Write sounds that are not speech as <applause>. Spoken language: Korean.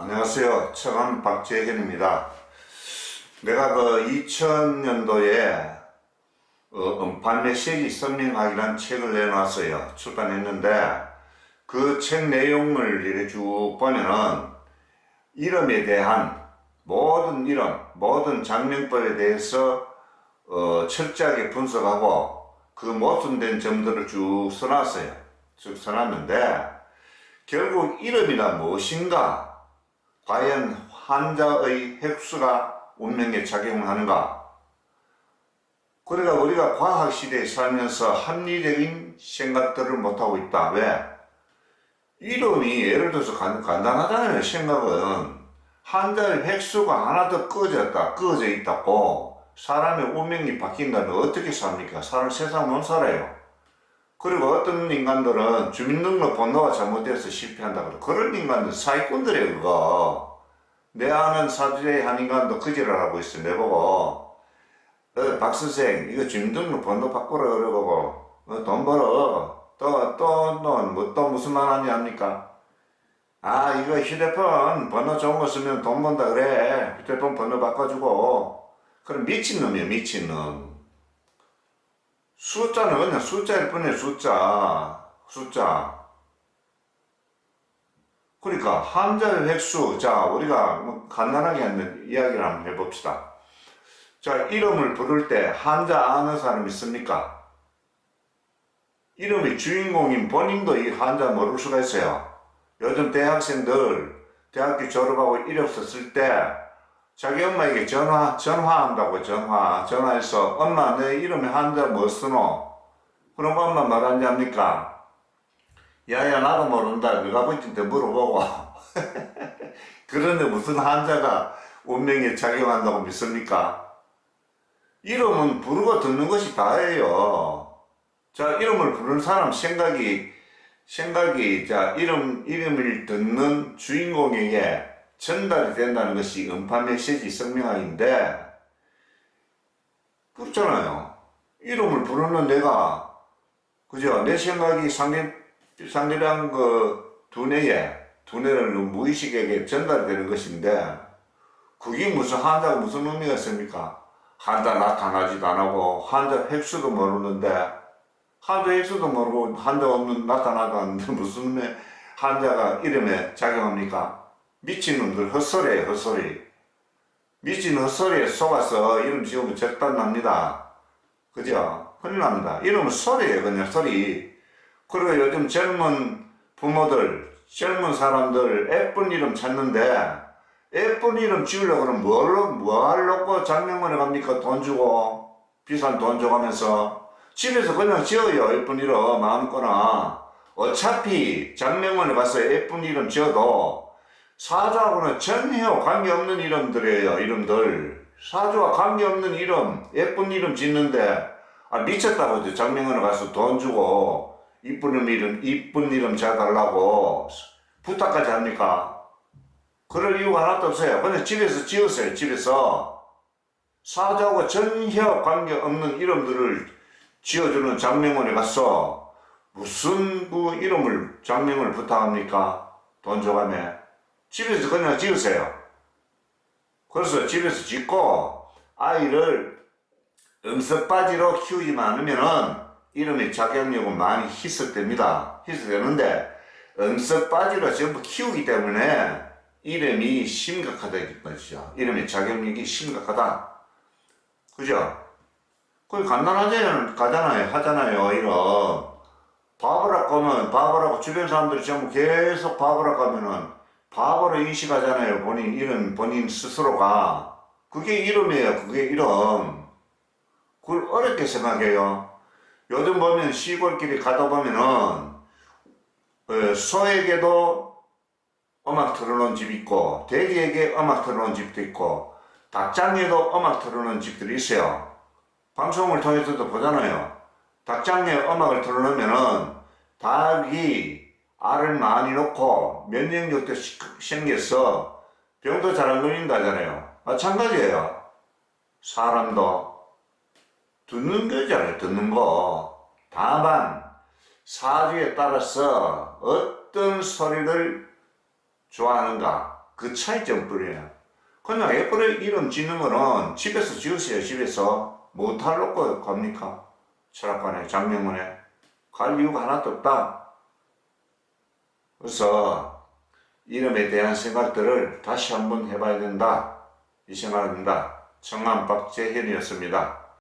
안녕하세요. 청암 박재현입니다. 내가 그 2000년도에 어, 음판 메시지 선명하기란 책을 내놨어요. 출간했는데 그 책 내용을 이렇게 쭉 보면은 이름에 대한 모든 이름, 모든 장명법에 대해서 어, 철저하게 분석하고 그 모순된 점들을 쭉 써놨어요. 쭉 써놨는데 결국 이름이란 무엇인가? 과연 환자의 핵수가 운명에 작용하는가? 그러니까 우리가 과학 시대에 살면서 합리적인 생각들을 못하고 있다. 왜? 이름이 예를 들어서 간, 간단하잖아요. 생각은 환자의 획수가 하나 더 꺼졌다, 꺼져 있다고 사람의 운명이 바뀐다면 어떻게 삽니까? 사람 세상 못 살아요. 그리고 어떤 인간들은 주민등록 번호가 잘못돼서 실패한다 그런 인간들 사기꾼들이에요 그거. 내 아는 사주의 한 인간도 그 지랄 하고 있어 내보고. 어, 박 선생 이거 주민등록 번호 바꾸라 그러고 어, 돈 벌어. 또또또 뭐 또 무슨 말 하냐 합니까? 아 이거 휴대폰 번호 좋은 거 쓰면 돈 번다 그래. 휴대폰 번호 바꿔주고. 그럼 미친놈이야 미친놈 숫자는 그냥 숫자일 뿐이에요, 숫자. 숫자. 그러니까, 한자의 획수. 자, 우리가 뭐 간단하게 하는 이야기를 한번 해봅시다. 자, 이름을 부를 때 한자 아는 사람 있습니까? 이름의 주인공인 본인도 이 한자 모를 수가 있어요. 요즘 대학생들 대학교 졸업하고 이력서 쓸 때 자기 엄마에게 전화, 전화한다고 전화, 전화해서 엄마 내 이름에 한자 뭐 쓰노? 그럼 엄마 말하지 합니까? 야야 나도 모른다. 네가 아버지한테 물어보고. <laughs> 그런데 무슨 한자가 운명에 작용한다고 믿습니까? 이름은 부르고 듣는 것이 다예요. 자, 이름을 부르는 사람 생각이, 생각이, 자, 이름, 이름을 듣는 주인공에게 전달이 된다는 것이 음파 메시지 성명학인데, 그렇잖아요. 이름을 부르는 내가, 그죠? 내 생각이 상대, 상대방 그 두뇌에, 두뇌를 무의식에게 전달되는 것인데, 그게 무슨 한자가 무슨 의미가 있습니까? 한자 나타나지도 안 하고, 한자 획수도 모르는데, 한자 획수도 모르고, 한자 없는, 나타나도 않는데, 무슨 한자가 이름에 작용합니까? 미친놈들 헛소리예요 헛소리. 미친 헛소리에 속아서 이름 지으면 적단 납니다. 그죠? 큰일 납니다. 이름은 소리예요 그냥 소리. 그리고 요즘 젊은 부모들 젊은 사람들 예쁜 이름 찾는데 예쁜 이름 지으려고 그러면 뭘로 뭐 하려고 장명원에 갑니까? 돈 주고 비싼 돈 줘가면서. 집에서 그냥 지어요 예쁜 이름 마음껏나 어차피 장명원에 가서 예쁜 이름 지어도 사주하고는 전혀 관계없는 이름들이에요, 이름들. 사주와 관계없는 이름, 예쁜 이름 짓는데, 아, 미쳤다고, 장명원에 가서 돈 주고, 이쁜 이름, 이쁜 이름 지어달라고, 부탁까지 합니까? 그럴 이유가 하나도 없어요. 그냥 집에서 지으세요, 집에서. 사주하고 전혀 관계없는 이름들을 지어주는 장명원에 가서, 무슨 그 이름을, 장명을 부탁합니까? 돈 줘가며. 집에서 그냥 지으세요. 그래서 집에서 짓고 아이를 응석바지로 키우지만 않으면은 이름의 자격력은 많이 희석됩니다. 희석되는데 응석바지로 전부 키우기 때문에 이름이 심각하다 이 것이죠. 이름의 자격력이 심각하다. 그죠? 그게 간단하잖아요. 가잖아요. 하잖아요. 이름. 바보라고 하면 바보라고 주변 사람들이 전부 계속 바보라고 하면은 바보로 인식하잖아요. 본인 이름, 본인 스스로가. 그게 이름이에요. 그게 이름. 그걸 어렵게 생각해요. 요즘 보면 시골길에 가다 보면은, 어, 소에게도 음악 틀어놓은 집 있고, 돼지에게 음악 틀어놓은 집도 있고, 닭장에도 음악 틀어놓은 집들이 있어요. 방송을 통해서도 보잖아요. 닭장에 음악을 틀어놓으면은, 닭이 알을 많이 놓고 면역력도 생겨서 병도 잘 안 걸린다잖아요. 마찬가지예요. 사람도 듣는 거잖아요. 듣는 거. 다만 사주에 따라서 어떤 소리를 좋아하는가 그 차이점 뿐이에요. 그냥 애플의 이름 짓는 거는 집에서 지으세요, 집에서. 뭐 탈놓고 갑니까? 철학관에, 장명원에. 갈 이유가 하나도 없다. 그래서 이름에 대한 생각들을 다시 한번 해봐야 된다. 이 생각입니다. 청남 박재현이었습니다.